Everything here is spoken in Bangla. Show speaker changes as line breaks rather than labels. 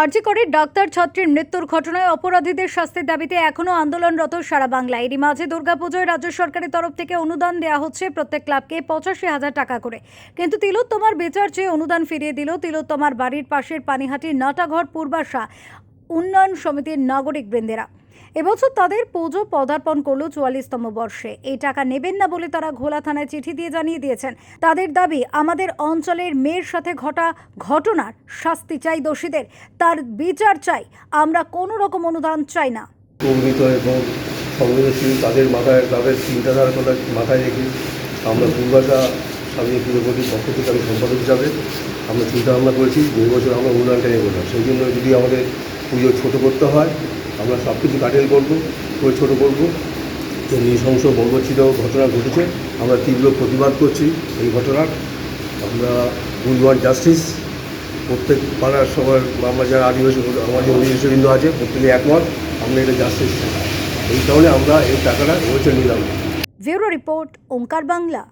আরজি করে ডাক্তার ছাত্রীর মৃত্যুর ঘটনায় অপরাধীদের শাস্তির দাবিতে এখনও আন্দোলনরত সারা বাংলা এরই মাঝে দুর্গাপুজোয় রাজ্য সরকারের তরফ থেকে অনুদান দেওয়া হচ্ছে প্রত্যেক ক্লাবকে পঁচাশি হাজার টাকা করে। কিন্তু তিলোত্তমার বিচার চেয়ে অনুদান ফিরিয়ে দিল তিলোত্তমার বাড়ির পাশের পানিহাটির নাটাঘর পূর্বাশা উন্নয়ন সমিতির নাগরিক বৃন্দেরা এবছর তাদের পুজো পদার্পণ করল চুয়াল্লিশতম বর্ষে। এই টাকা নেবেন না বলে তারা ঘোলা থানায় চিঠি দিয়ে জানিয়ে দিয়েছেন। তাদের দাবি, আমাদের অঞ্চলের মেয়ের সাথে ঘটা ঘটনার শাস্তি চাই দোষীদের। তার বিচার চাই। আমরা কোনো রকম অনুদান চাই না।
এবং সংবেদনশীল তাদের মাথায় তাদের চিন্তাধারা কথা মাথায় রেখে আমরা দুর্গাটা স্বামী পুরোপতির পক্ষ থেকে আমি সম্পাদক হিসাবে আমরা চিন্তা ভাবনা করেছি যে বছর আমরা অনুদানটা নেব না। সেই জন্য যদি আমাদের পুজো ছোটো করতে হয় আমরা সব কিছু কাটেল করব, করে ছোটো করব। যে নৃশংস বর্বচ্ছিত ঘটনা ঘটেছে, আমরা তীব্র প্রতিবাদ করছি এই ঘটনার। আমরা উই জাস্টিস। প্রত্যেক পাড়ার সবার আমরা যারা আদিবাসী, আমাদের অধিবাসীবৃন্দ আছে, প্রত্যেকে একমত, আমরা এটা জাস্টিস এই কারণে আমরা এই টাকাটা এবছর নিলাম।
Bureau report Onkar Bangla.